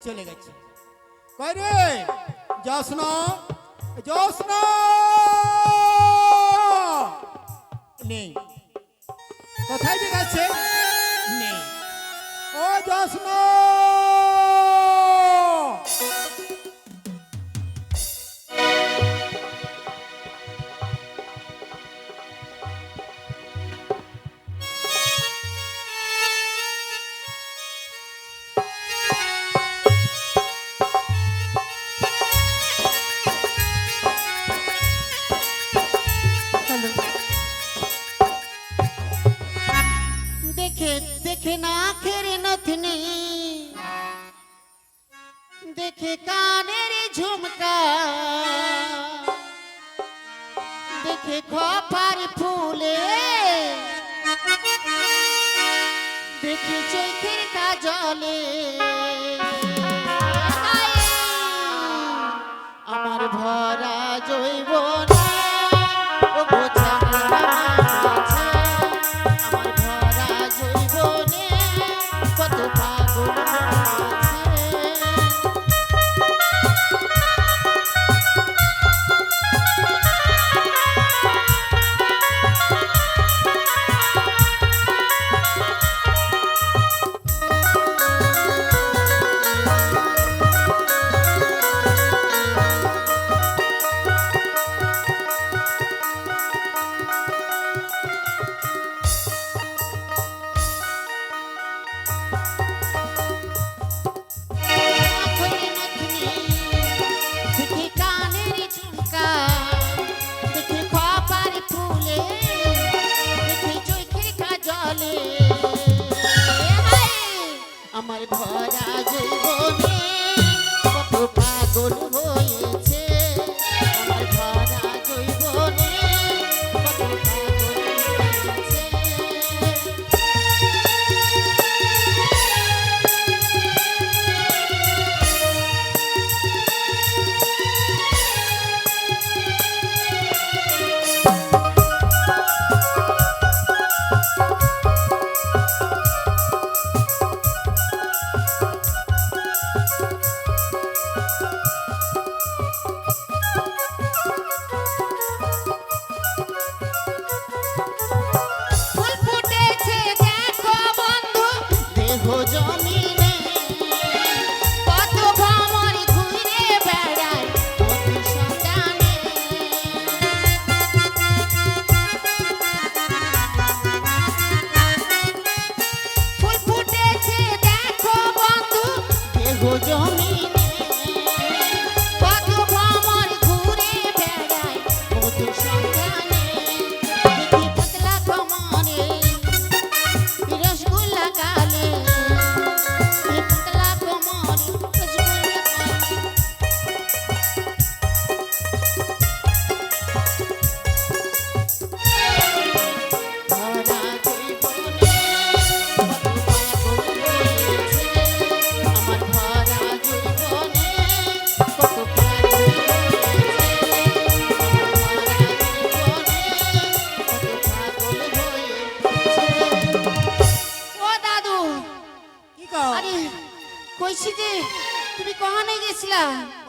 চলে গেছে। কই রে? যাস না যাস না নেই। কোথায় যে গেছে? নেই। ও যাস দেখে চোখের কাজলে। আমার ভরা জৈব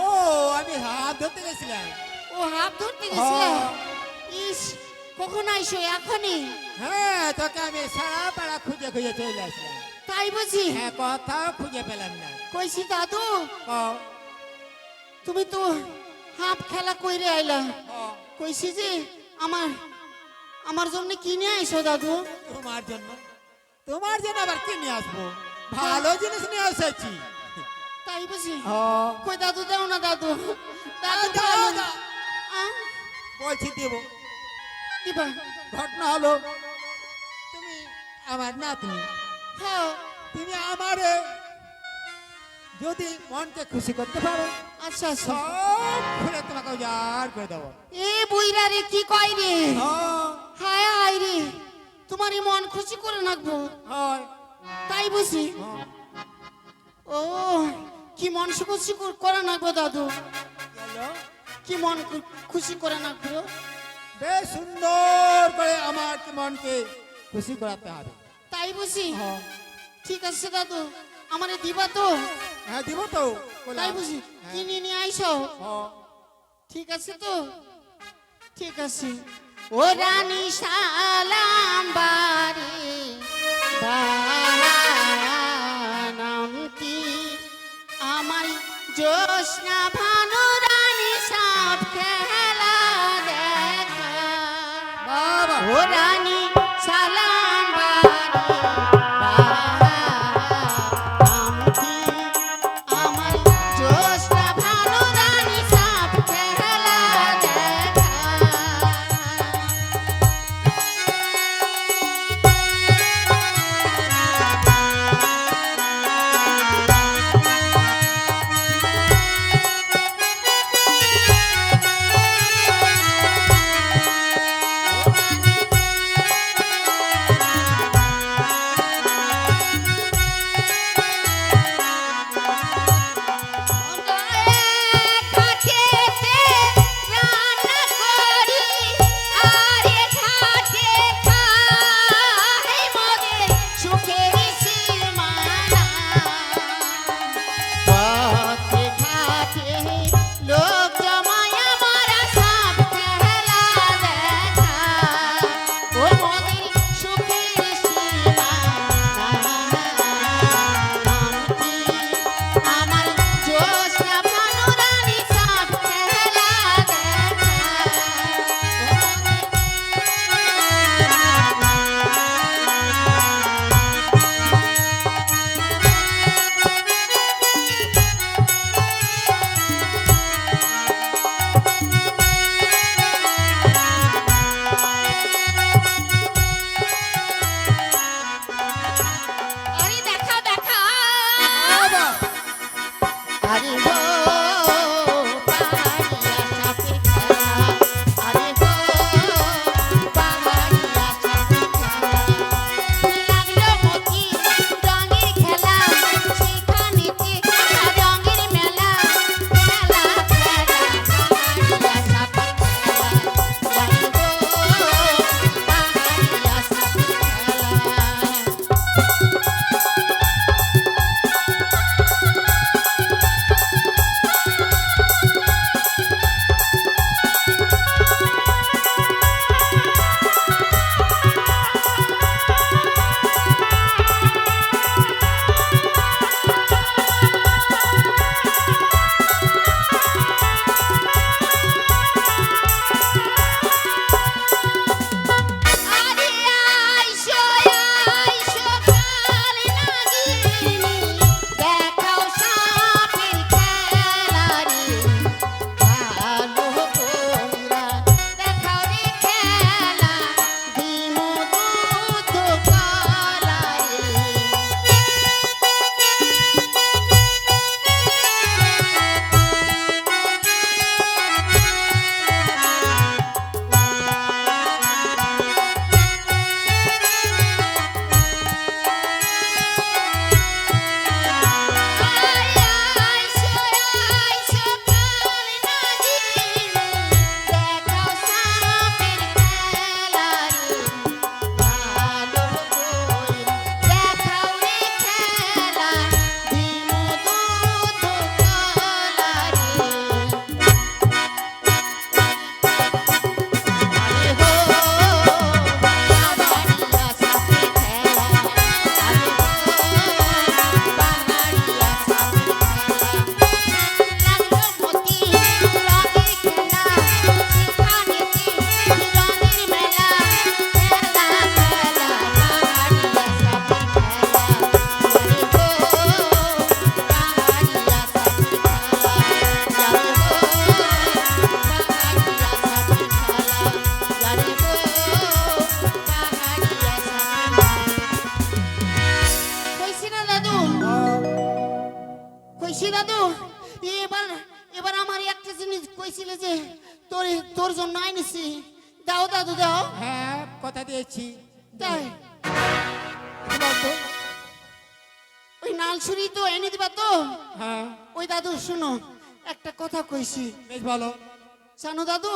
ও আমি হাত ধরতে গেছিলাম। ও হাত ধরতে হ্যাঁ। ইস কখন আইসো? এখনই? হ্যাঁ তোকে আমি সারা পাড়া খুঁজে খুঁজে চলে আসলাম। তাই বুঝি হ্যাঁ কোথাও খুঁজে পেলাম না। কইছি দাদু তুমি তো হাফ খেলা কইরে আইলা। কইছি যে আমার আমার জন্য কিনে আইসো দাদু? তোমার জন্য। তোমার জন্য আবার কি নিয়ে আসব? ভালো জিনিস নিয়ে এসেছি। তাই বুঝি কই দাদু দাও না দাদু। দাদু দাও। বলছি দেবো। দিবা ঘটনা হলো তুমি আমার নাতনি হ্যাঁ। তুমি আমারে যদি মনকে খুশি করতে পারো আচ্ছা আচ্ছা। সব খুলে তোমাকে উজাড় করে দেবো। এ বুইরা রে কি কয় রে? হ্যাঁ, হায় রে। তোমারই মন খুশি করে রাখব হয়, তাই বুঝি। কি মন খুশি করে নাকবো দাদু? কি মন খুশি করে নাকবো বেশ সুন্দর করে আমার মনকে খুশি করাতে হবে। তাই বুঝি? ঠিক আছে দাদু আমারে দিবা তো। হ্যাঁ দিব তো তাই বুঝি? হ্যাঁ। কি নিয়ে আইসো? ঠিক আছে তো? ঠিক আছে। ও রানী সালাম বাড়ি বা জোসনা ভানু রানী সব খেলা দেখা। ও রানী কইছি দাদু। এবার এবার আমার একটা জিনিস কইছিল যে তোর তোর জন্য আইনিছি। দাও দাদু দাও। হ্যাঁ কথা দিয়েছি। তাই? ওই নাল ছুরি তো এনে দিবা তো? হ্যাঁ। ওই দাদু শুনো একটা কথা কইছি। বেশ ভালো জানো দাদু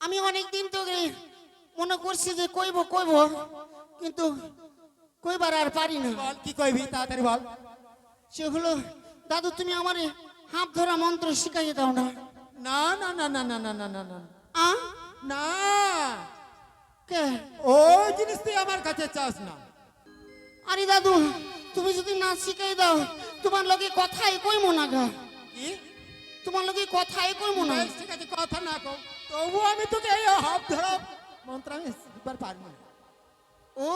আমি অনেক দিন তো মনে করছি যে কইব কইব কিন্তু কইবার আর পারি না। বল কি কইবি তাড়াতাড়ি বল। সে হলো দাদু তুমি আমারে হাত ধরা মন্ত্র শিখাইয়ে দাও না। না না না না না না না না না। আ? না। কে? ওই জিনিস তুই আমার কাছে চাস না। আরে দাদু তুমি যদি না শিখাই দাও তোমার লগে কথাই কইমো না গা। কি? তোমার লগে কথাই কইমো না। ঠিক আছে কথা না কো তবু আমি তোকে এই হাত ধরা মন্ত্র আমি শিখবার পারব ও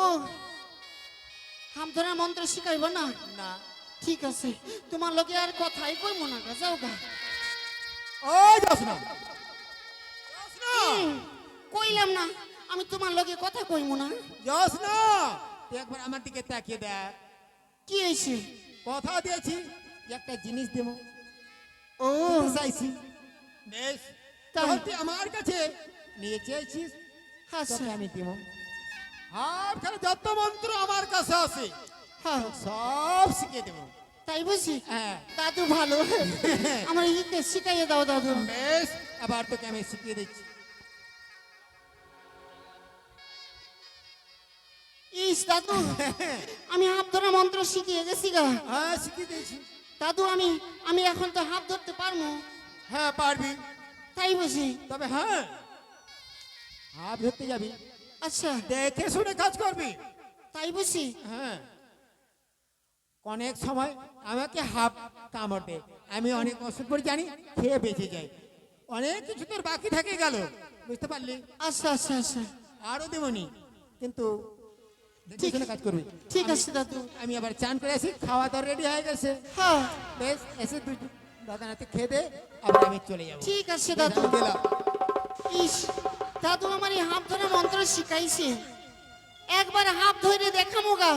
হাত ধরা মন্ত্র শিখাইব না? না। ঠিক আছে তোমার লগে আর কথাই কইমো না গা যাও গা। ও যাস না যাস না কইলাম না আমি তোমার লোকে কথা কইমো না। যাস না তুই একবার আমার দিকে তাকিয়ে দেখ। কি হয়েছে? কথা দিয়েছি একটা জিনিস দেবো। ও। চাইছি। বেশ? তাহলে তুই আমার কাছে নিয়ে চেয়েছিস আচ্ছা। তোকে আমি দিব। আর খালি যত মন্ত্র আমার কাছে আছে। হ্যাঁ সব শিখিয়ে দেবো। তাই বুঝি? হ্যাঁ। দাদু ভালো। আমার ইকে শিখাইয়ে দাও দাদু। বেশ আবার তোকে আমি শিখিয়ে দিচ্ছি। ইস দাদু আমি হাত ধরা মন্ত্র শিখিয়ে গেছি গা। হ্যাঁ শিখিয়ে দিয়েছি। দাদু আমি আমি এখন তো হাত ধরতে পারব। হ্যাঁ পারবি। তাই বুঝি? তবে হ্যাঁ হাত ধরতে যাবি। আচ্ছা। দেখে শুনে কাজ করবি। তাই বুঝি? হ্যাঁ। অনেক সময় আমাকে হাফ কামড় দেয়। আমি অনেক ওষুধ করে জানি খেয়ে বেঁচে যাই অনেক কিছু তোর বাকি থেকে গেল। বুঝতে পারলি? আচ্ছা আচ্ছা আচ্ছা। আরও দেবনি। কিন্তু কাজ করবি। ঠিক আছে দাদু। আমি আবার চান করে আসি খাওয়া দাওয়া রেডি হয়ে গেছে। হ্যাঁ। বেশ এসে দুই দাদা নাতে খেয়ে দে আবার আমি চলে যাব। ঠিক আছে দাদু। গেলাম। ইস দাদু আমার এই হাত ধরা মন্ত্র শিখাইছে। একবার হাত ধরে দেখামো গা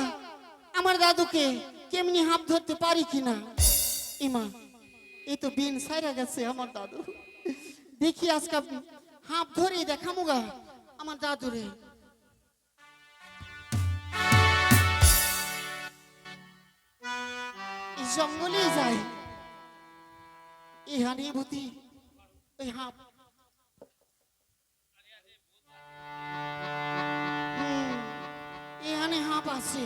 আমার দাদুকে। কেমনি হাত ধরতে পারি কিনা? ইমা এই তো বিন সাইরা গেছে আমার দাদু। দেখি আজকে হাত ধরে দেখামো গা আমার দাদুরে। জঙ্গলে যায় এই হানিভূতি এই হাত হুম, এখানে হাঁপ আছে।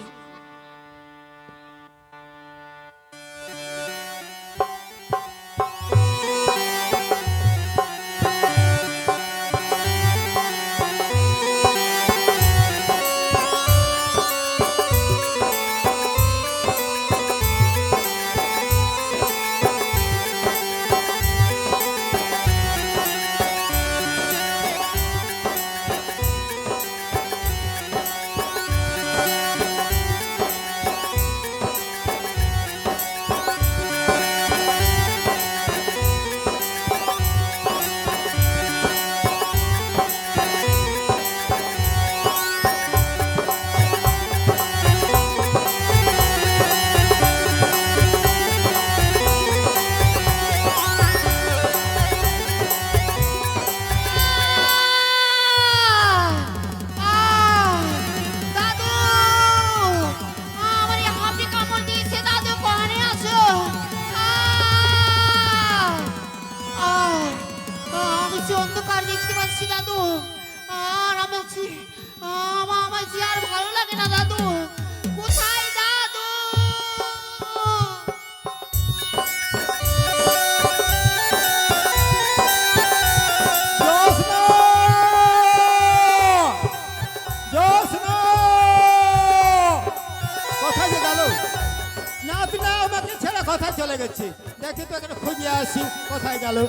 গেল।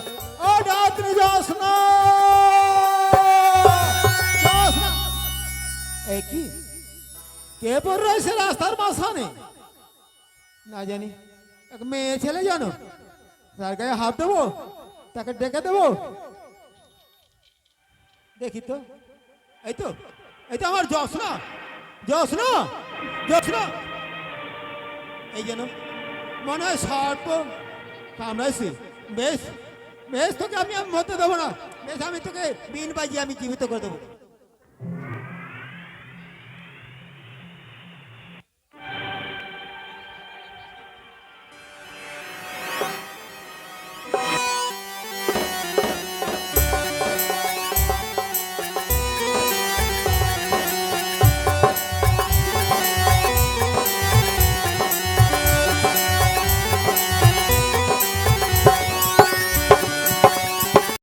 ও নাতনি জোসনা! এই কি? কে পর রয়েছে রাস্তার মাঝখানে? না জানি। এক মেয়ে ছেলে জানো? তার গায়ে হাত দেবো? তাকে ডেকে দেবো? দেখি তো। এই তো। এই তো আমার জসনা। জসনা? জসনা? এই যেন মনে হয় সর্প। কামড়াইছি। বেশ। বেশ তোকে আমি মরতে দেবো না। বেশ আমি তোকে বিন বাজিয়ে আমি জীবিত করে দেবো।